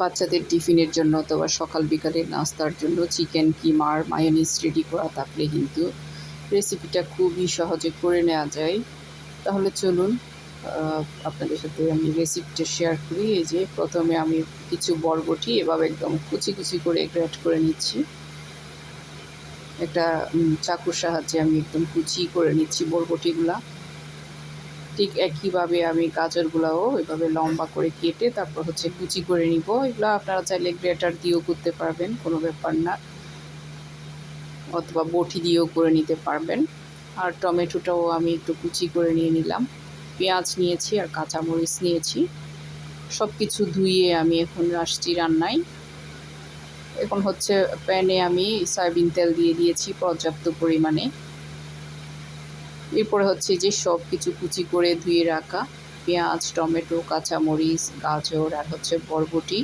বাচ্চাদের টিফিনের জন্য অথবা সকাল বিকালের নাস্তার জন্য চিকেন, কিমার, মায়োনিজ রেডি করা থাকলে কিন্তু রেসিপিটা খুবই সহজে করে নেওয়া যায়। তাহলে চলুন আপনাদের সাথে আমি রেসিপিটা শেয়ার করি। এই যে প্রথমে আমি কিছু বরবটি এভাবে একদম কুচি কুচি করে গ্রেট করে নিচ্ছি। একটা চাকুর সাহায্যে আমি একদম কুচি করে নিচ্ছি বরবটিগুলা। ঠিক একইভাবে আমি গাজরগুলাও এভাবে লম্বা করে কেটে তারপর হচ্ছে কুচি করে নিব। এগুলো আপনারা চাইলে গ্রেটার দিয়েও করতে পারবেন, কোনো ব্যাপার না। অথবা বটি দিয়েও করে নিতে পারবেন। আর টমেটোটাও আমি একটু কুচি করে নিয়ে নিলাম। পেঁয়াজ নিয়েছি আর কাঁচামরিচ নিয়েছি। সব কিছু ধুয়ে আমি এখন আসছি রান্নায়। এখন হচ্ছে প্যানে আমি সয়াবিন তেল দিয়ে দিয়েছি পর্যাপ্ত পরিমাণে। এরপরে হচ্ছে যে সব কিছু কুচি করে ধুয়ে রাখা, পেঁয়াজ, টমেটো, কাঁচামরিচ, গাজর আর হচ্ছে বরবটি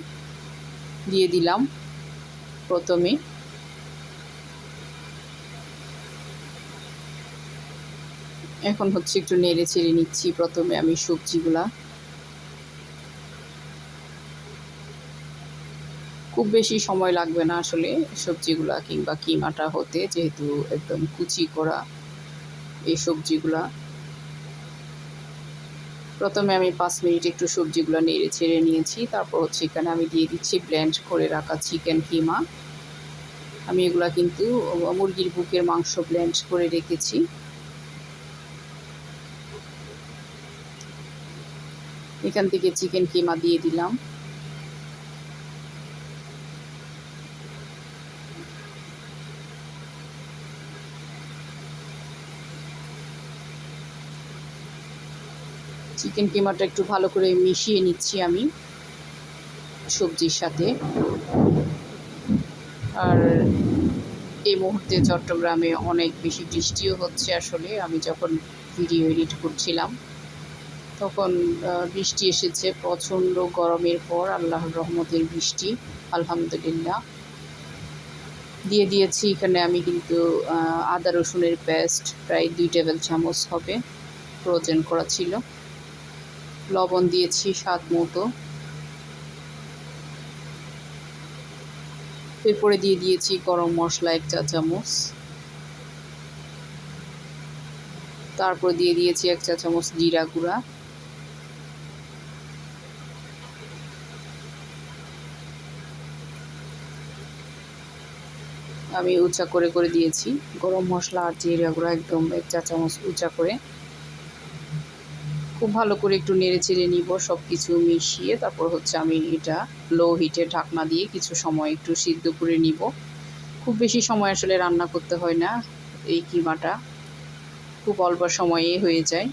দিয়ে দিলাম প্রথমে। এখন হচ্ছে একটু নেড়ে ছেড়ে নিচ্ছি প্রথমে আমি সবজিগুলা। খুব বেশি সময় লাগবে না আসলে সবজিগুলা কিংবা কিমাটা হতে, যেহেতু একদম কুচি করা এই সবজিগুলা। প্রথমে আমি পাঁচ মিনিট একটু সবজিগুলো নেড়ে ছেড়ে নিয়েছি। তারপর হচ্ছে এখানে আমি দিয়ে দিচ্ছি ব্লেন্ড করে রাখা চিকেন কিমা আমি এগুলা কিন্তু মুরগির বুকের মাংস ব্লেন্ড করে রেখেছি। এখান থেকে চিকেন কিমা দিয়ে দিলাম। চিকেন কিমাটা একটু ভালো করে মিশিয়ে নিচ্ছি আমি সবজির সাথে। আর এই মুহূর্তে চট্টগ্রামে অনেক বেশি বৃষ্টিও হচ্ছে আসলে। আমি যখন ভিডিও এডিট করছিলাম, তখন বৃষ্টি এসেছে, প্রচণ্ড গরমের পর, আল্লাহর রহমতের বৃষ্টি, আলহামদুলিল্লাহ। দিয়ে দিয়েছি এখানে আমি কিন্তু আদা রসুনের পেস্ট, প্রায় দুই টেবিল চামচ হবে, ফ্রোজেন করা ছিল। লবণ দিয়েছি স্বাদ মতো। এরপরে দিয়ে দিয়েছি গরম মশলা এক চা চামচ। তারপর দিয়ে দিয়েছি এক চা চামচ জিরা গুঁড়া। আমি উঁচা করে করে দিয়েছি। গরম মশলা আর জিরা গুঁড়া একদম এক চা চামচ উঁচা করে। খুব ভালো করে একটু নেড়ে চেড়ে নিব সব কিছু মিশিয়ে তারপর হচ্ছে আমি এটা লো হিটে ঢাকনা দিয়ে কিছু সময় একটু সিদ্ধ করে নিব। খুব বেশি সময় আসলে রান্না করতে হয় না, এই কিমাটা খুব অল্প সময়ে হয়ে যায়।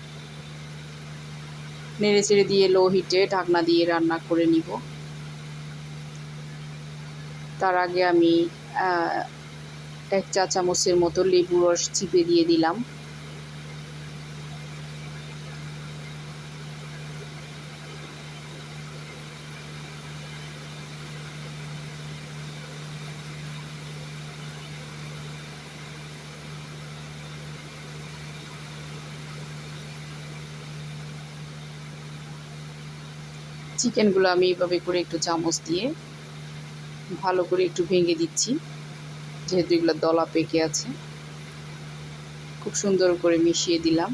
নেড়ে চেড়ে দিয়ে লো হিটে ঢাকনা দিয়ে রান্না করে নিব। তার আগে আমি এক চা চামচের মতো লেবু রস চিপে দিয়ে দিলাম। চিকেনগুলো আমি এইভাবে করে একটু চামচ দিয়ে ভালো করে একটু ভেঙে দিচ্ছি, যেহেতু এগুলো দলা পেকে আছে। খুব সুন্দর করে মিশিয়ে দিলাম।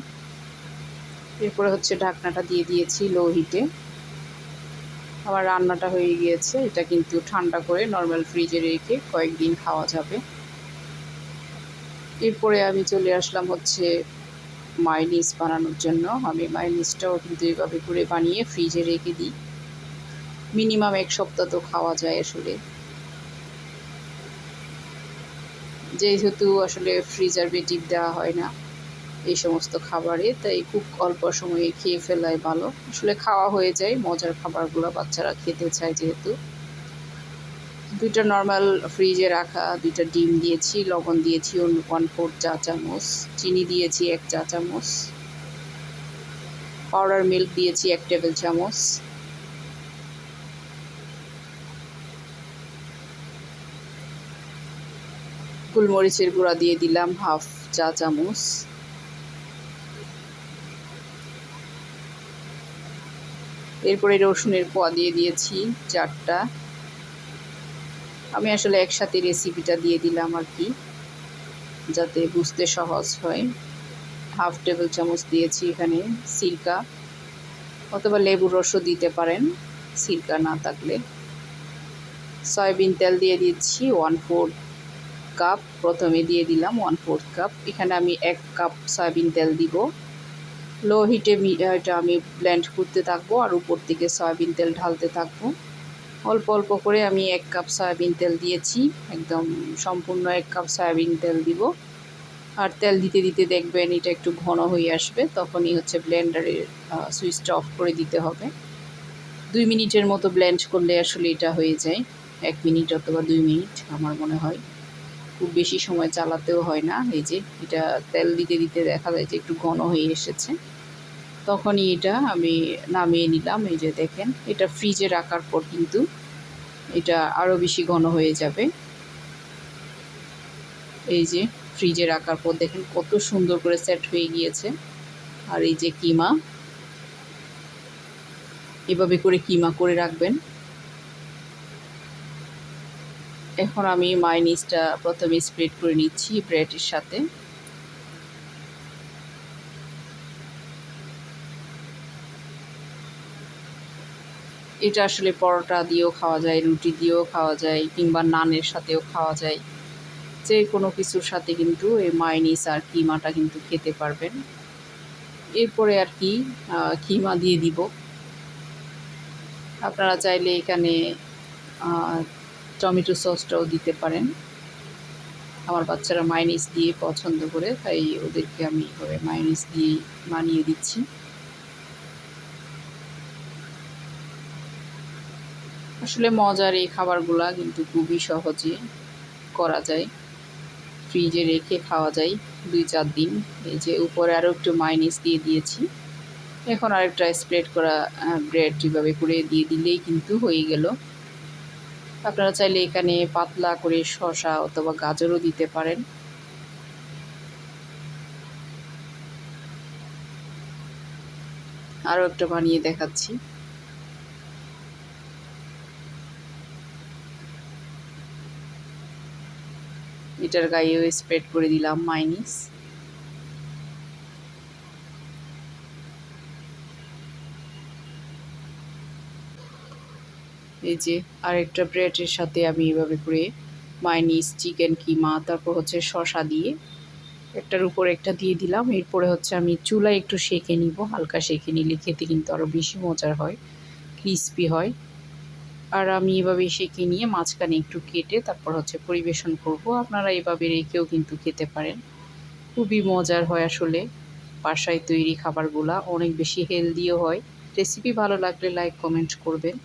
এরপরে হচ্ছে ঢাকনাটা দিয়ে দিয়েছি লো হিটে। আমার রান্নাটা হয়ে গিয়েছে, এটা কিন্তু ঠান্ডা করে নর্মাল ফ্রিজে রেখে কয়েকদিন খাওয়া যাবে। এরপরে আমি চলে আসলাম হচ্ছে মাইনিস বানানোর জন্য। আমি মাইনিসটাও কিন্তু এইভাবে করে বানিয়ে ফ্রিজে রেখে দিই। মিনিমাম এক সপ্তাহ তো খাওয়া যায় আসলে। যেহেতু আসলে প্রিজারভেটিভ দেওয়া হয় না, এই সমস্ত খাবারে, তাই খুব অল্প সময়ে খেয়ে ফেলাই ভালো। আসলে খাওয়া হয়ে যায়, মজার খাবারগুলো বাচ্চারা খেতে চায় যেহেতু। দুইটা নর্মাল ফ্রিজে রাখা, দুইটা ডিম দিয়েছি, লবণ দিয়েছি ওয়ান ফোর চা চামচ, চিনি দিয়েছি এক চা চামচ পাউডার মিল্ক দিয়েছি এক টেবিল চামচ। গোলমরিচের গুঁড়া দিয়ে দিলাম হাফ চা চামচ। এরপরে রসুনের কোয়া দিয়ে দিয়েছি চারটা। আমি আসলে একসাথে রেসিপিটা দিয়ে দিলাম আর কি, যাতে বুঝতে সহজ হয়। হাফ টেবিল চামচ দিয়েছি এখানে সিরকা, অথবা লেবুর রসও দিতে পারেন সিরকা না থাকলে। সয়াবিন তেল দিয়ে দিচ্ছি ওয়ান ফোর্থ কাপ প্রথমে দিয়ে দিলাম ওয়ান ফোর্থ কাপ এখানে আমি এক কাপ সয়াবিন তেল দিব। লো হিটে এটা আমি ব্লেন্ড করতে থাকব আর উপর থেকে সয়াবিন তেল ঢালতে থাকব। অল্প অল্প করে আমি এক কাপ সয়াবিন তেল দিয়েছি। একদম সম্পূর্ণ এক কাপ সয়াবিন তেল দিব। আর তেল দিতে দিতে দেখবেন এটা একটু ঘন হয়ে আসবে। তখনই হচ্ছে ব্লেন্ডারের সুইচটা অফ করে দিতে হবে। দুই মিনিটের মতো ব্লেন্ড করলে আসলে এটা হয়ে যায়। এক মিনিট অথবা দুই মিনিট, আমার মনে হয়। খুব বেশি সময় চালাতেও হয় না। এই যে এটা তেল দিতে দিতে দেখা যায় যে একটু ঘন হয়ে এসেছে। তখনই এটা আমি নামিয়ে নিলাম। এই যে দেখেন, এটা ফ্রিজে রাখার পর কিন্তু এটা আরও বেশি ঘন হয়ে যাবে। এই যে ফ্রিজে রাখার পর দেখেন কত সুন্দর করে সেট হয়ে গিয়েছে। আর এই যে কিমা, এভাবে করে কিমা করে রাখবেন। এখন আমি মাইনিসটা প্রথমে স্প্রেড করে নিচ্ছি ব্রেডের সাথে। এটা আসলে পরোটা দিয়েও খাওয়া যায়, রুটি দিয়েও খাওয়া যায়, কিংবা নানের সাথেও খাওয়া যায়। যে কোনো কিছুর সাথে কিন্তু এই মাইনিস আর কিমাটা কিন্তু খেতে পারবেন। এরপরে আর কি কিমা দিয়ে দিব। আপনারা চাইলে এখানে টমেটো সসটাও দিতে পারেন। আমার বাচ্চারা মাইনিস দিয়ে পছন্দ করে, তাই ওদেরকে আমি এভাবে মাইনিস দিয়ে মানিয়ে দিচ্ছি। আসলে মজার এই খাবারগুলা কিন্তু খুবই সহজে করা যায়। ফ্রিজে রেখে খাওয়া যায় দুই চার দিন। এই যে উপরে আরও একটু মাইনিস দিয়ে দিয়েছি। এখন আরেকটা স্প্রেড করা ব্রেড যেভাবে করে দিয়ে দিলেই কিন্তু হয়ে গেল। আপনারা চাইলে এখানে পাতলা করে শশা অথবা গাজরও দিতে পারেন। আরও একটা বানিয়ে দেখাচ্ছি। এটার গায়েও স্প্রেড করে দিলাম মাইনিস এই যে আরেকটা ব্রেডের সাথে আমি এভাবে করে মাইনিস চিকেন, কিমা, তারপর হচ্ছে শশা দিয়ে একটার উপর একটা দিয়ে দিলাম। এরপরে হচ্ছে আমি চুলায় একটু সেঁকে নিব, হালকা সেঁকে নিলে খেতে কিন্তু আরও বেশি মজার হয়, ক্রিসপি হয়। আর আমি এভাবে সেঁকে নিয়ে মাঝখানে একটু কেটে তারপর হচ্ছে পরিবেশন করব। আপনারা এভাবে রেখেও কিন্তু খেতে পারেন। খুবই মজার হয় আসলে বাসায় তৈরি খাবারগুলা, অনেক বেশি হেলদিও হয়। রেসিপি ভালো লাগলে লাইক কমেন্ট করবেন।